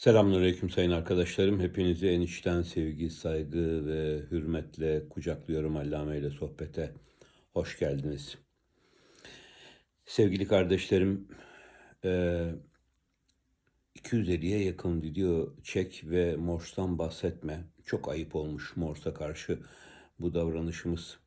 Selamünaleyküm sayın arkadaşlarım. Hepinizi en içten sevgi, saygı ve hürmetle kucaklıyorum Allame ile sohbete. Hoş geldiniz. Sevgili kardeşlerim, eee, 250'ye yakın video çek ve Morse'tan bahsetme. Çok ayıp olmuş Morse'a karşı bu davranışımız.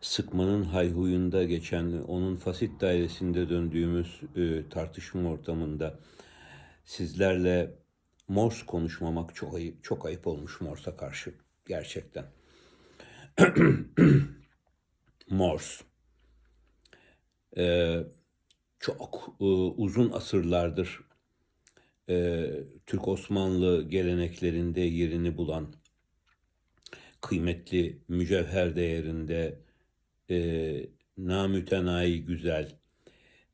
Sıkmanın hayhuyunda geçen, onun fasit dairesinde döndüğümüz e, tartışma ortamında sizlerle Morse konuşmamak çok ayıp, çok ayıp olmuş Morse'a karşı gerçekten. Morse e, çok e, uzun asırlardır e, Türk Osmanlı geleneklerinde yerini bulan kıymetli mücevher değerinde e, namütenayi güzel,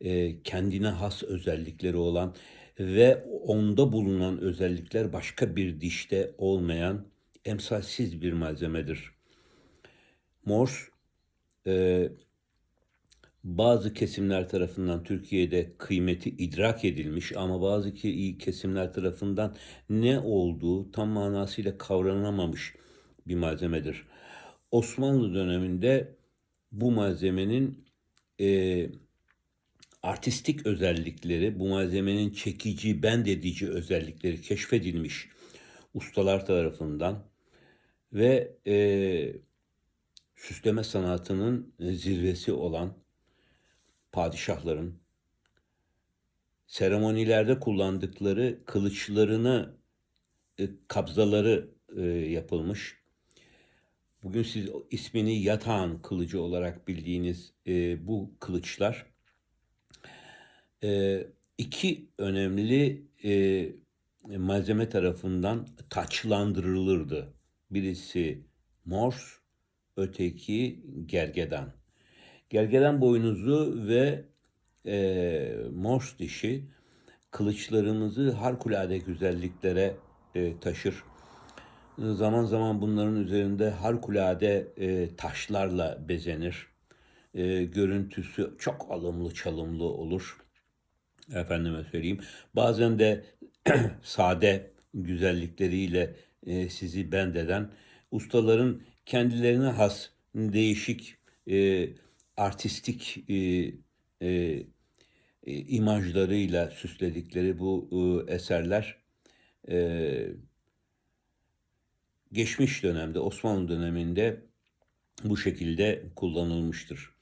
e, kendine has özellikleri olan ve onda bulunan özellikler başka bir dişte olmayan emsalsiz bir malzemedir. Morse e, bazı kesimler tarafından Türkiye'de kıymeti idrak edilmiş ama bazı kesimler tarafından ne olduğu tam manasıyla kavranamamış bir malzemedir. Osmanlı döneminde bu malzemenin e, artistik özellikleri, bu malzemenin çekici, bend edici özellikleri keşfedilmiş ustalar tarafından ve e, süsleme sanatının zirvesi olan padişahların seremonilerde kullandıkları kılıçlarını, e, kabzaları e, yapılmış. Bugün siz ismini yatağan kılıcı olarak bildiğiniz e, bu kılıçlar e, iki önemli malzeme tarafından taçlandırılırdı. Birisi Morse, öteki gergedan. Gergedan boynuzu ve e, Morse dişi kılıçlarımızı harikulade güzelliklere e, taşır. Zaman zaman bunların üzerinde harikulade e, taşlarla bezenir. E, görüntüsü çok alımlı çalımlı olur. Efendime söyleyeyim. Bazen de sade güzellikleriyle e, sizi bendeden ustaların kendilerine has değişik e, artistik e, e, e, imajlarıyla süsledikleri bu e, eserler e, geçmiş dönemde Osmanlı döneminde bu şekilde kullanılmıştır.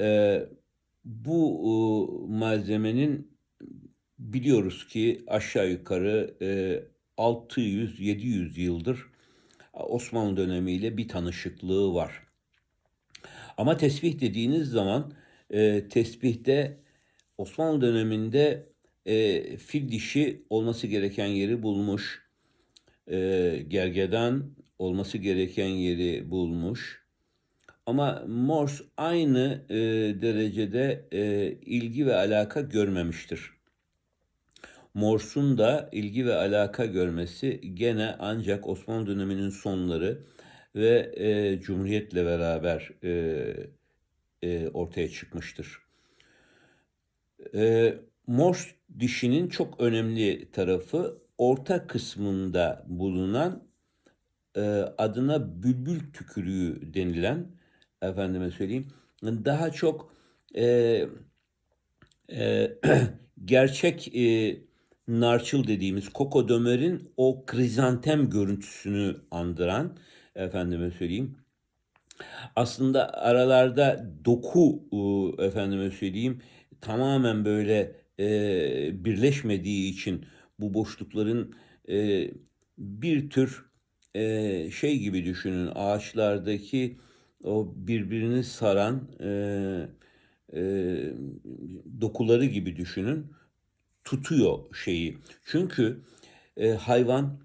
Ee, bu e, malzemenin biliyoruz ki aşağı yukarı e, 600-700 yıldır Osmanlı dönemiyle bir tanışıklığı var. Ama tesbih dediğiniz zaman e, tesbihte Osmanlı döneminde e, fil dişi olması gereken yeri bulmuş. E, gergedan olması gereken yeri bulmuş. Ama Morse aynı e, derecede e, ilgi ve alaka görmemiştir. Morse'un da ilgi ve alaka görmesi gene ancak Osmanlı döneminin sonları ve e, Cumhuriyet'le beraber e, e, ortaya çıkmıştır. E, Morse dişinin çok önemli tarafı orta kısmında bulunan e, adına bülbül tükürüğü denilen efendime söyleyeyim daha çok e, e, gerçek e, narçıl dediğimiz kokodömerin o krizantem görüntüsünü andıran efendime söyleyeyim aslında aralarda doku e, efendime söyleyeyim tamamen böyle e, birleşmediği için bu boşlukların e, bir tür e, şey gibi düşünün ağaçlardaki o birbirini saran e, e, dokuları gibi düşünün tutuyor şeyi. Çünkü e, hayvan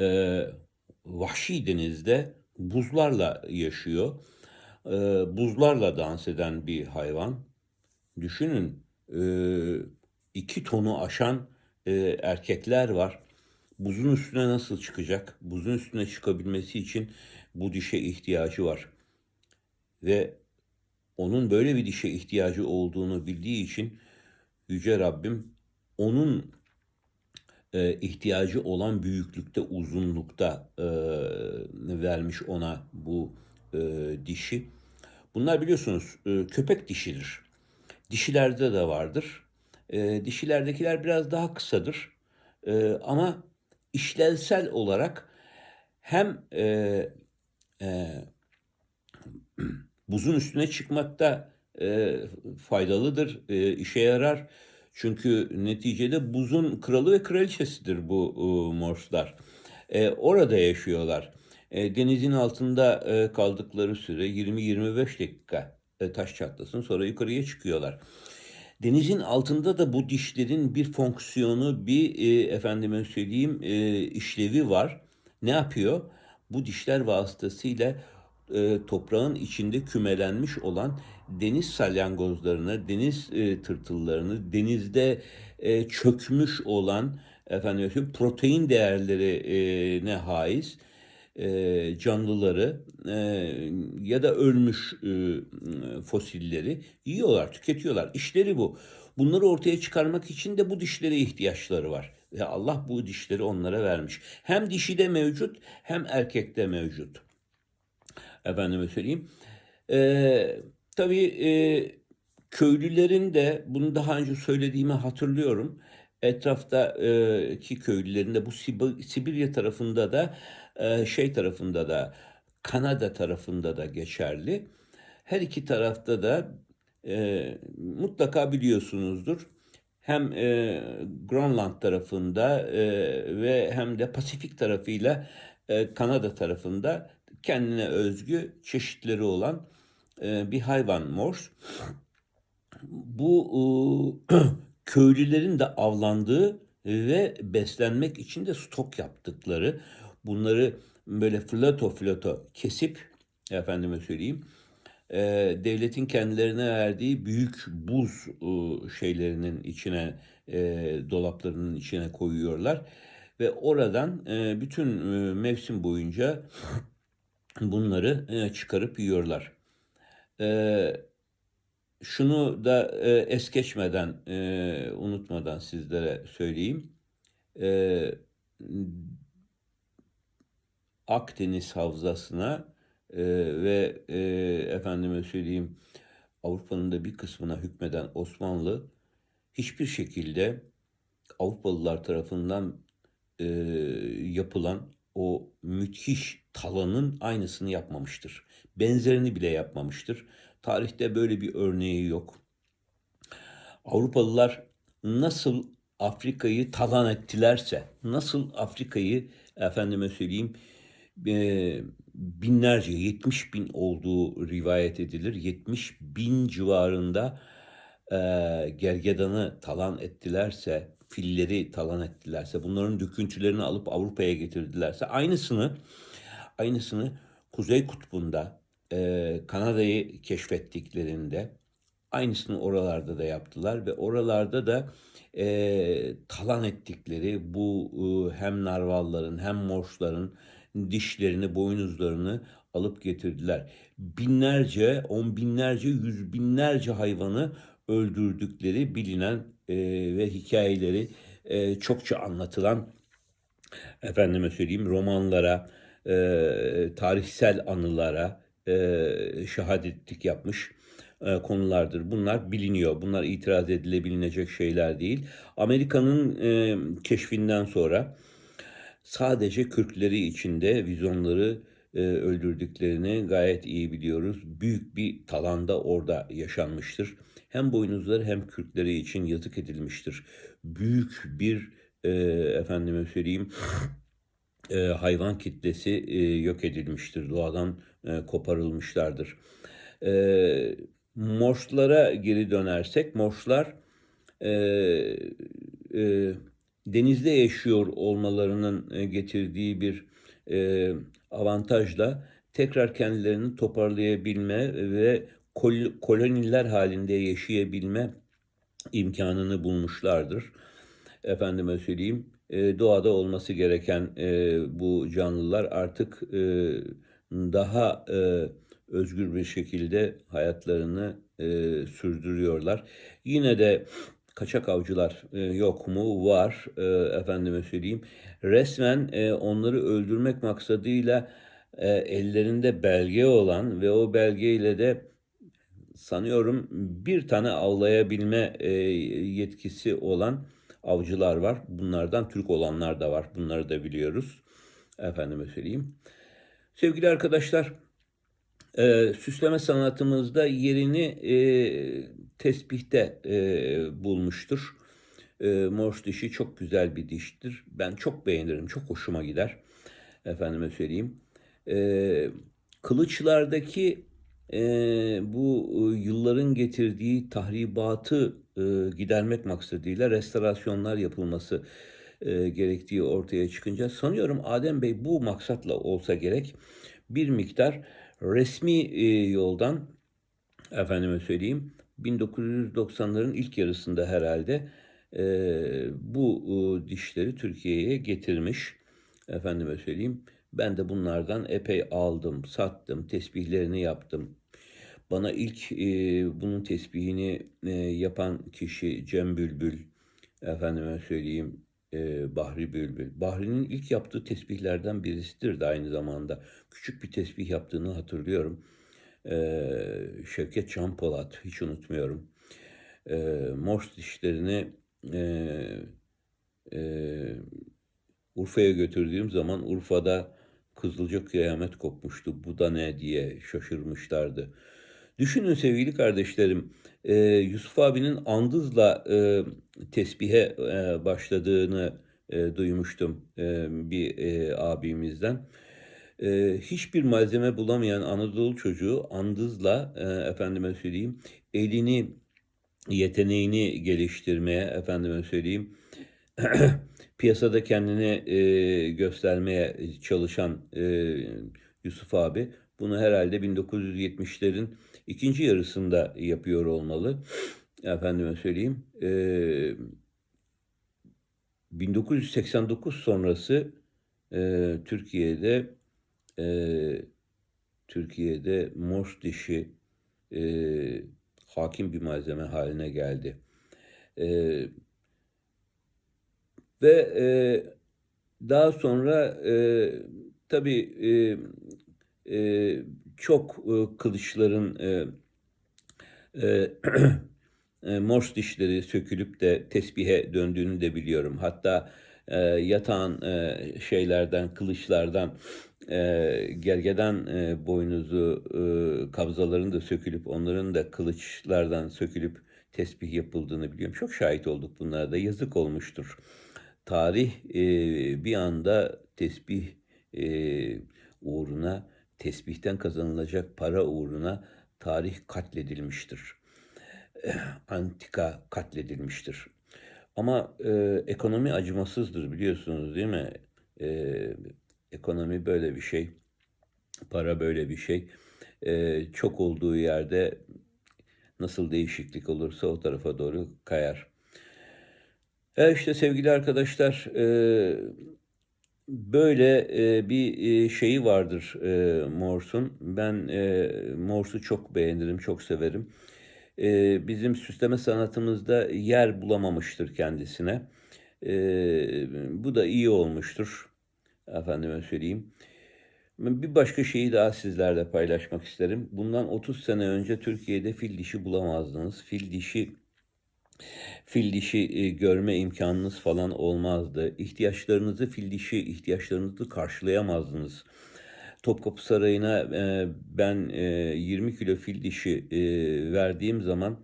e, vahşi denizde buzlarla yaşıyor. E, buzlarla dans eden bir hayvan. Düşünün e, iki tonu aşan e, erkekler var. Buzun üstüne nasıl çıkacak? Buzun üstüne çıkabilmesi için bu dişe ihtiyacı var. Ve onun böyle bir dişe ihtiyacı olduğunu bildiği için Yüce Rabbim onun e, ihtiyacı olan büyüklükte, uzunlukta e, vermiş ona bu e, dişi. Bunlar biliyorsunuz e, köpek dişidir. Dişilerde de vardır. E, dişilerdekiler biraz daha kısadır. E, ama işlevsel olarak hem e, e, buzun üstüne çıkmakta e, faydalıdır, e, işe yarar. Çünkü neticede buzun kralı ve kraliçesidir bu e, morslar. E, orada yaşıyorlar. E, denizin altında e, kaldıkları süre 20-25 dakika e, taş çatlasın sonra yukarıya çıkıyorlar. Denizin altında da bu dişlerin bir fonksiyonu, bir e, efendime söyleyeyim e, işlevi var. Ne yapıyor? Bu dişler vasıtasıyla e, toprağın içinde kümelenmiş olan deniz salyangozlarını, deniz e, tırtıllarını, denizde e, çökmüş olan efendim protein değerleri ne haiz e, canlıları e, ya da ölmüş e, fosilleri yiyorlar, tüketiyorlar. İşleri bu. Bunları ortaya çıkarmak için de bu dişlere ihtiyaçları var. Ve Allah bu dişleri onlara vermiş. Hem dişi de mevcut hem erkekte mevcut. Efendime söyleyeyim. Ee, tabii e, köylülerin de bunu daha önce söylediğimi hatırlıyorum. Etraftaki köylülerin de bu Sib- Sibirya tarafında da e, şey tarafında da Kanada tarafında da geçerli. Her iki tarafta da e, mutlaka biliyorsunuzdur. Hem e, Grönland tarafında e, ve hem de Pasifik tarafıyla e, Kanada tarafında kendine özgü çeşitleri olan e, bir hayvan mors. Bu e, köylülerin de avlandığı ve beslenmek için de stok yaptıkları bunları böyle flato flato kesip efendime söyleyeyim e, devletin kendilerine verdiği büyük buz e, şeylerinin içine e, dolaplarının içine koyuyorlar ve oradan e, bütün e, mevsim boyunca bunları e, çıkarıp yiyorlar. E, şunu da e, es geçmeden, e, unutmadan sizlere söyleyeyim. E, Akdeniz Havzası'na e, ve e, efendime söyleyeyim Avrupa'nın da bir kısmına hükmeden Osmanlı hiçbir şekilde Avrupalılar tarafından e, yapılan o müthiş talanın aynısını yapmamıştır. Benzerini bile yapmamıştır. Tarihte böyle bir örneği yok. Avrupalılar nasıl Afrika'yı talan ettilerse, nasıl Afrika'yı efendime söyleyeyim binlerce, 70 bin olduğu rivayet edilir. 70 bin civarında e, gergedanı talan ettilerse, filleri talan ettilerse, bunların döküntülerini alıp Avrupa'ya getirdilerse aynısını aynısını Kuzey Kutbu'nda e, Kanada'yı keşfettiklerinde aynısını oralarda da yaptılar ve oralarda da e, talan ettikleri bu e, hem narvalların hem morşların dişlerini, boynuzlarını alıp getirdiler. Binlerce, on binlerce, yüz binlerce hayvanı öldürdükleri bilinen e, ve hikayeleri e, çokça anlatılan efendime söyleyeyim romanlara, e, tarihsel anılara e, şehadetlik yapmış e, konulardır. Bunlar biliniyor. Bunlar itiraz edilebilecek şeyler değil. Amerika'nın e, keşfinden sonra sadece Kürkleri içinde vizyonları e, öldürdüklerini gayet iyi biliyoruz. Büyük bir talanda orada yaşanmıştır. Hem boynuzları hem Kürkleri için yatık edilmiştir. Büyük bir e, efendime söyleyeyim e, hayvan kitlesi e, yok edilmiştir. Doğadan e, koparılmışlardır. E, Morslara geri dönersek, Morslar e, e, denizde yaşıyor olmalarının e, getirdiği bir e, avantajla tekrar kendilerini toparlayabilme ve kol, koloniler halinde yaşayabilme imkanını bulmuşlardır. Efendime söyleyeyim, e, doğada olması gereken bu canlılar artık daha özgür bir şekilde hayatlarını sürdürüyorlar. Yine de kaçak avcılar e, yok mu? Var. E, efendime söyleyeyim. Resmen e, onları öldürmek maksadıyla e, ellerinde belge olan ve o belgeyle de sanıyorum bir tane avlayabilme e, yetkisi olan avcılar var. Bunlardan Türk olanlar da var. Bunları da biliyoruz. Efendime söyleyeyim. Sevgili arkadaşlar, e, süsleme sanatımızda yerini e, tesbihte e, bulmuştur. E, Morse dişi çok güzel bir diştir. Ben çok beğenirim, çok hoşuma gider. Efendime söyleyeyim. E, kılıçlardaki e, bu e, yılların getirdiği tahribatı e, gidermek maksadıyla restorasyonlar yapılması e, gerektiği ortaya çıkınca sanıyorum Adem Bey bu maksatla olsa gerek bir miktar resmi e, yoldan efendime söyleyeyim 1990'ların ilk yarısında herhalde e, bu e, dişleri Türkiye'ye getirmiş. Efendime söyleyeyim. Ben de bunlardan epey aldım, sattım, tesbihlerini yaptım. Bana ilk e, bunun tesbihini e, yapan kişi Cem Bülbül, efendime söyleyeyim e, Bahri Bülbül. Bahri'nin ilk yaptığı tesbihlerden birisidir de aynı zamanda. Küçük bir tesbih yaptığını hatırlıyorum. Şevket Can Polat, hiç unutmuyorum. Morse dişlerini Urfa'ya götürdüğüm zaman Urfa'da Kızılca kıyamet kopmuştu. Bu da ne diye şaşırmışlardı. Düşünün sevgili kardeşlerim, e, Yusuf abinin andızla e, tesbihe e, başladığını e, duymuştum e, bir e, abimizden. E, hiçbir malzeme bulamayan Anadolu çocuğu andızla e, efendime söyleyeyim elini yeteneğini geliştirmeye efendime söyleyeyim piyasada kendini e, göstermeye çalışan e, Yusuf abi bunu herhalde 1970'lerin ikinci yarısında yapıyor olmalı. Efendime söyleyeyim. E, 1989 sonrası e, Türkiye'de e, Türkiye'de Morse dişi e, hakim bir malzeme haline geldi. E, ve e, daha sonra e, tabii e, çok e, kılıçların e, e, e, dişleri sökülüp de tesbihe döndüğünü de biliyorum. Hatta e, yatağın e, şeylerden, kılıçlardan e, gergeden e, boynuzu e, kabzaların da sökülüp onların da kılıçlardan sökülüp tesbih yapıldığını biliyorum. Çok şahit olduk bunlara da yazık olmuştur. Tarih e, bir anda tesbih e, uğruna, tesbihten kazanılacak para uğruna tarih katledilmiştir. Antika katledilmiştir. Ama e, ekonomi acımasızdır biliyorsunuz değil mi? E, ekonomi böyle bir şey. Para böyle bir şey. E, çok olduğu yerde nasıl değişiklik olursa o tarafa doğru kayar. E işte sevgili arkadaşlar e, böyle e, bir e, şeyi vardır e, Morse'un. Ben e, Morse'u çok beğenirim, çok severim. E, bizim süsleme sanatımızda yer bulamamıştır kendisine. E, bu da iyi olmuştur. Efendime söyleyeyim. Bir başka şeyi daha sizlerle paylaşmak isterim. Bundan 30 sene önce Türkiye'de fil dişi bulamazdınız. Fil dişi fil dişi e, görme imkanınız falan olmazdı. İhtiyaçlarınızı fil dişi ihtiyaçlarınızı karşılayamazdınız. Topkapı Sarayı'na e, ben e, 20 kilo fil dişi e, verdiğim zaman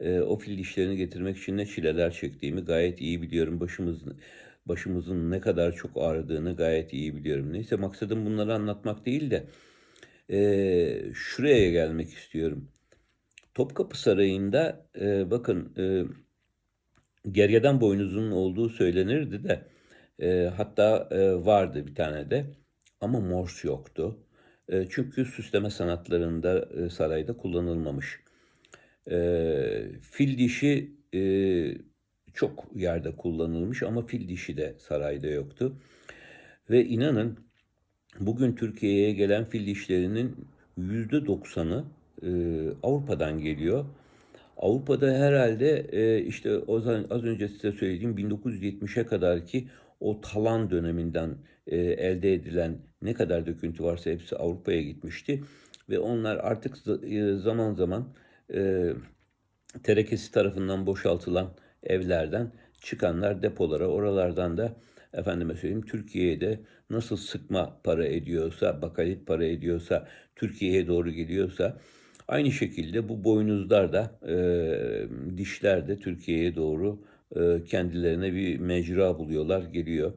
e, o fil dişlerini getirmek için ne çileler çektiğimi gayet iyi biliyorum. Başımız başımızın ne kadar çok ağrıdığını gayet iyi biliyorum. Neyse maksadım bunları anlatmak değil de e, şuraya gelmek istiyorum. Topkapı Sarayı'nda e, bakın e, gergedan boynuzunun olduğu söylenirdi de e, hatta e, vardı bir tane de ama Morse yoktu. E, çünkü süsleme sanatlarında e, sarayda kullanılmamış. E, fil dişi e, çok yerde kullanılmış ama fil dişi de sarayda yoktu. Ve inanın bugün Türkiye'ye gelen fil dişlerinin yüzde doksanı e, Avrupa'dan geliyor. Avrupa'da herhalde e, işte az önce size söylediğim 1970'e kadar ki o talan döneminden e, elde edilen ne kadar döküntü varsa hepsi Avrupa'ya gitmişti ve onlar artık za- zaman zaman terekesi tarafından boşaltılan evlerden çıkanlar depolara oralardan da efendime söyleyeyim Türkiye'ye de nasıl sıkma para ediyorsa, bakalit para ediyorsa, Türkiye'ye doğru geliyorsa aynı şekilde bu boynuzlar da e, dişler de Türkiye'ye doğru e, kendilerine bir mecra buluyorlar, geliyor.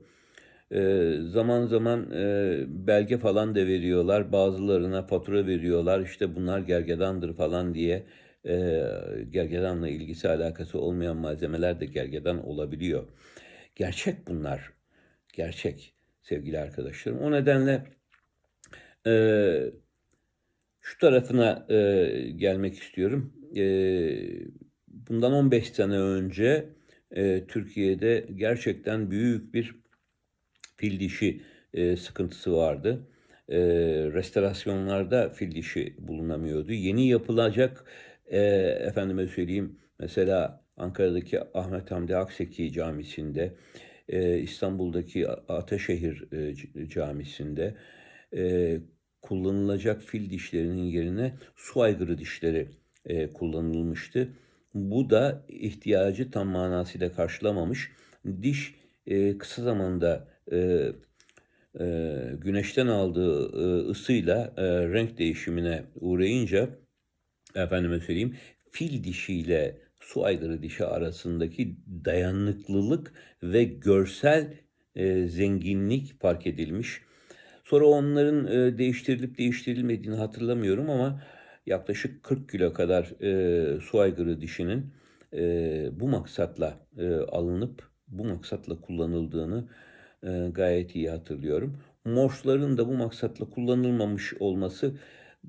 E, zaman zaman e, belge falan da veriyorlar. Bazılarına fatura veriyorlar. İşte bunlar gergedandır falan diye. E, gergedanla ilgisi alakası olmayan malzemeler de gergedan olabiliyor. Gerçek bunlar. Gerçek sevgili arkadaşlarım. O nedenle e, şu tarafına e, gelmek istiyorum. E, bundan 15 sene önce e, Türkiye'de gerçekten büyük bir fil dişi e, sıkıntısı vardı. E, restorasyonlarda fil dişi bulunamıyordu. Yeni yapılacak e, efendime söyleyeyim mesela Ankara'daki Ahmet Hamdi Akseki Camisi'nde, e, İstanbul'daki Ataşehir e, Camisi'nde e, kullanılacak fil dişlerinin yerine su aygırı dişleri e, kullanılmıştı. Bu da ihtiyacı tam manasıyla karşılamamış. Diş e, kısa zamanda e, e, güneşten aldığı e, ısıyla e, renk değişimine uğrayınca efendime söyleyeyim fil dişiyle su aygırı dişi arasındaki dayanıklılık ve görsel e, zenginlik fark edilmiş. Sonra onların e, değiştirilip değiştirilmediğini hatırlamıyorum ama yaklaşık 40 kilo kadar e, su aygırı dişinin e, bu maksatla e, alınıp bu maksatla kullanıldığını e, gayet iyi hatırlıyorum. Morse'ların da bu maksatla kullanılmamış olması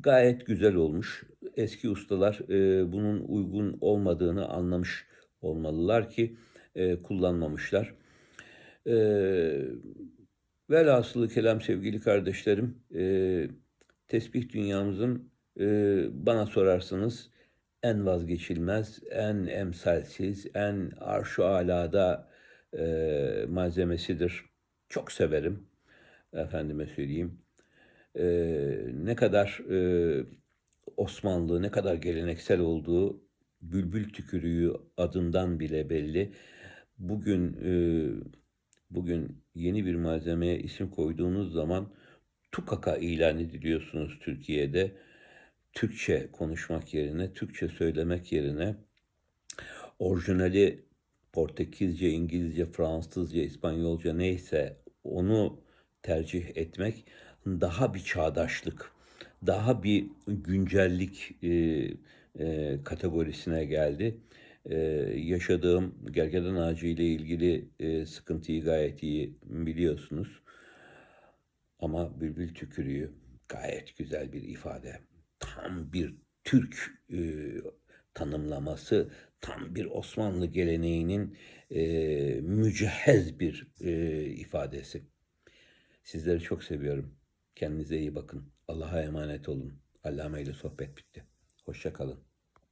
gayet güzel olmuş. Eski ustalar e, bunun uygun olmadığını anlamış olmalılar ki e, kullanmamışlar. E, velhasılı kelam sevgili kardeşlerim, e, tesbih dünyamızın e, bana sorarsanız en vazgeçilmez, en emsalsiz, en arş-ı alada e, malzemesidir. Çok severim, efendime söyleyeyim. E, ne kadar e, Osmanlı, ne kadar geleneksel olduğu bülbül tükürüğü adından bile belli. Bugün e, bugün yeni bir malzemeye isim koyduğunuz zaman tukaka ilan ediliyorsunuz Türkiye'de. Türkçe konuşmak yerine, Türkçe söylemek yerine orijinali Portekizce, İngilizce, Fransızca, İspanyolca neyse onu tercih etmek daha bir çağdaşlık, daha bir güncellik e, e, kategorisine geldi. E, yaşadığım gergedan ağacı ile ilgili e, sıkıntıyı gayet iyi biliyorsunuz. Ama bülbül tükürüğü gayet güzel bir ifade. Tam bir Türk e, tanımlaması, tam bir Osmanlı geleneğinin e, mücehhez bir e, ifadesi. Sizleri çok seviyorum. Kendinize iyi bakın. Allah'a emanet olun. Allame ile sohbet bitti. Hoşça kalın.